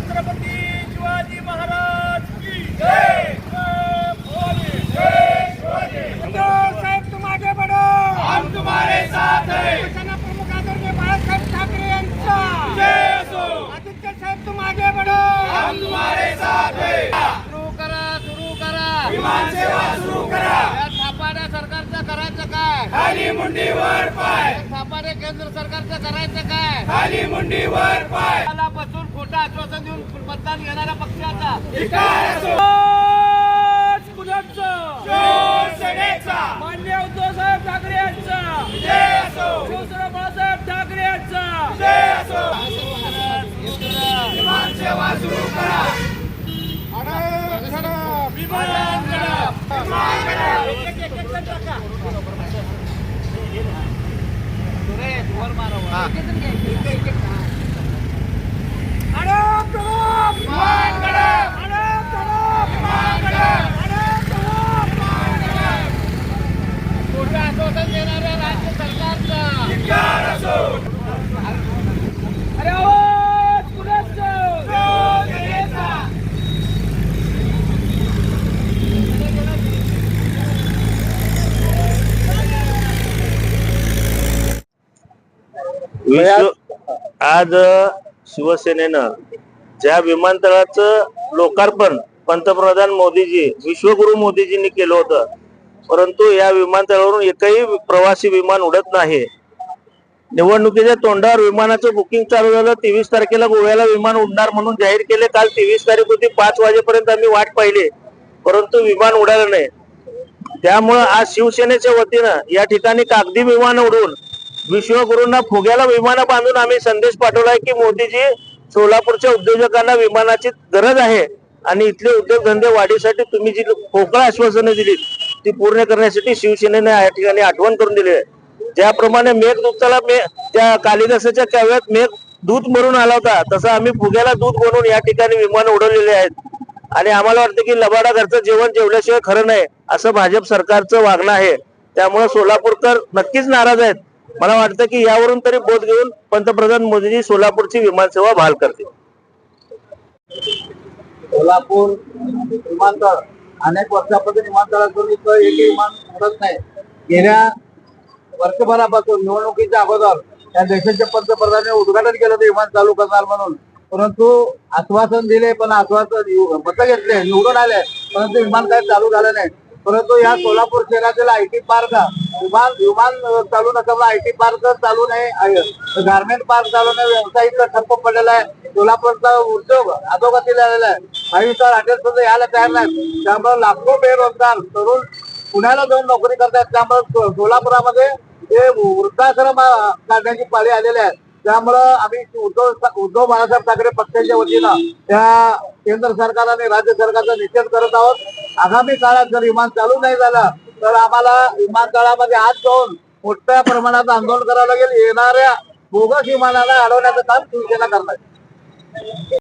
छत्रपती शिवाजी महाराज की जय भवानी जय शिवाजी. साहेब तुम आगे बढ़ो हम तुम्हारे साथ हैं. शिवसेना प्रमुख आदरणीय बाळासाहेब ठाकरे यांचा. जय असो. आदित्य साहेब तुम आगे बढ़ो हम तुम्हारे साथ हैं. सुरू करा सुरू करा. विमान सेवा सुरू करा. या थापाड्या सरकारचं करायचं काय? खाली मुंडीवर पाय. या थापाड्या केंद्र सरकारचं करायचं काय? खाली मुंडीवर पाय. मला बसून खोटं आश्वासन देऊन मतदान घेणाऱ्या पक्षाचा. मान्य उद्धव साहेब ठाकरे यांचा. शिवसेना बाळासाहेब ठाकरे यांचा. जय असो विमान सेवा सुरू करा विमान करा विमान करा अडप तडप! विमान करा अडप तडप! विमान करा अडप तडप! विमान करा खोटं आश्वासन देणाऱ्या राज्य सरकारचा धिक्कार असो अरे आवाज कुणाचा? शिवसेनेचा विश्व आज शिवसेनेनं ज्या विमानतळाचं लोकार्पण पंतप्रधान मोदीजी विश्वगुरु मोदीजींनी केलं होतं परंतु या विमानतळावरून एकही प्रवासी विमान उडत नाही. निवडणुकीच्या तोंडावर विमानाचं बुकिंग चालू झालं तेवीस तारखेला गोव्याला विमान उडणार म्हणून जाहीर केले. काल तेवीस तारीख होती पाच वाजेपर्यंत आम्ही वाट पाहिली परंतु विमान उडालं नाही. त्यामुळं आज शिवसेनेच्या वतीनं या ठिकाणी कागदी विमान उडवून विश्वगुरूंना फुग्याला विमानं बांधून आम्ही संदेश पाठवलाय की मोदीजी सोलापूरच्या उद्योजकांना विमानाची गरज आहे आणि इथले उद्योगधंदे वाढीसाठी तुम्ही जी पोकळ आश्वासनं दिली ती पूर्ण करण्यासाठी शिवसेनेने या ठिकाणी आठवण करून दिली आहे. ज्याप्रमाणे मेघदूताला मे त्या कालिदासाच्या काव्यात मेघ दूध मरून आला होता तसं आम्ही फुग्याला दूध बनवून या ठिकाणी विमान उडवलेले आहेत. आणि आम्हाला वाटतं की लबाडा घरचं जेवण जेवल्याशिवाय खरं नाही असं भाजप सरकारचं वागणं आहे. त्यामुळे सोलापूरकर नक्कीच नाराज आहेत. मला वाटतं की यावरून तरी बोध घेऊन पंतप्रधान मोदीजी सोलापूरची विमानसेवा बहाल करतील. सोलापूर विमानतळ अनेक वर्षापासून विमानतळातून इथं एक विमान उडत नाही. गेल्या वर्षभरापासून निवडणुकीच्या अगोदर या देशाच्या पंतप्रधानांनी उद्घाटन केलं होतं विमान चालू करणार म्हणून. परंतु आश्वासन दिले पण आश्वासन मत घेतले निवडून आले परंतु विमान काही चालू झालं नाही. परंतु या सोलापूर शहरातील आय टी पार्क विमान विमान चालू नसल्यामुळे आय टी पार्क चालू नाही गार्मेंट पार्क चालू नाही व्यवसाय इथं ठप्प पडलेला आहे. सोलापूरचा उद्योग अधोगतीला आलेला आहे. स्टार हॉटेल सुद्धा यायला तयार नाही त्यामुळे लाखो बेरोजगार तरुण पुण्याला जाऊन नोकरी करतात त्यामुळे सोलापुरामध्ये हे वृद्धाश्रम काढण्याची पाळी आलेली आहे. त्यामुळं आम्ही उद्धव उद्धव बाळासाहेब ठाकरे पक्षाच्या वतीनं त्या केंद्र सरकार आणि राज्य सरकारचा निषेध करत आहोत. आगामी काळात जर विमान चालू नाही झालं तर आम्हाला विमानतळामध्ये आज जाऊन मोठ्या प्रमाणात आंदोलन करावं लागेल. येणाऱ्या बोगस विमानाला अडवण्याचं काम शिवसेना करणार